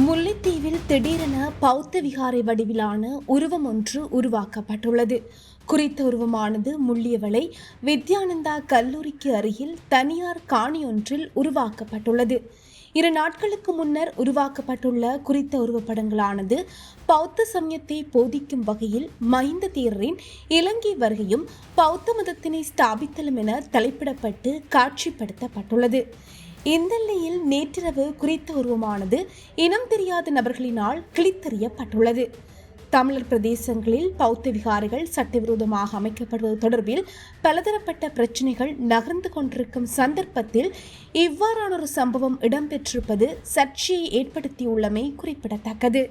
முல்லைத்தீவில் திடீரென பௌத்த விகாரை வடிவிலான உருவம் ஒன்று உருவாக்கப்பட்டுள்ளது. குறித்த உருவமானது முள்ளியவளை வித்யானந்தா கல்லூரிக்கு அருகில் தனியார் காணி ஒன்றில் உருவாக்கப்பட்டுள்ளது. இரு நாட்களுக்கு முன்னர் உருவாக்கப்பட்டுள்ள குறித்த உருவப்படங்களானது பௌத்த சமயத்தை போதிக்கும் வகையில் மஹிந்த தேரரின் இலங்கை வருகையும் பௌத்த மதத்தினை ஸ்தாபித்தலும் என தலைப்பிடப்பட்டு காட்சிப்படுத்தப்பட்டுள்ளது. இந்த நிலையில் நேற்றிரவு குறித்த உருவமானது இனம் தெரியாத நபர்களினால் கிழித்தறியப்பட்டுள்ளது. தமிழர் பிரதேசங்களில் பௌத்த விகாரைகள் சட்டவிரோதமாக அமைக்கப்படுவது தொடர்பில் பலதரப்பட்ட பிரச்சினைகள் நகர்ந்து கொண்டிருக்கும் சந்தர்ப்பத்தில் இவ்வாறான ஒரு சம்பவம் இடம்பெற்றிருப்பது சர்ச்சையை ஏற்படுத்தியுள்ளமை குறிப்பிடத்தக்கது.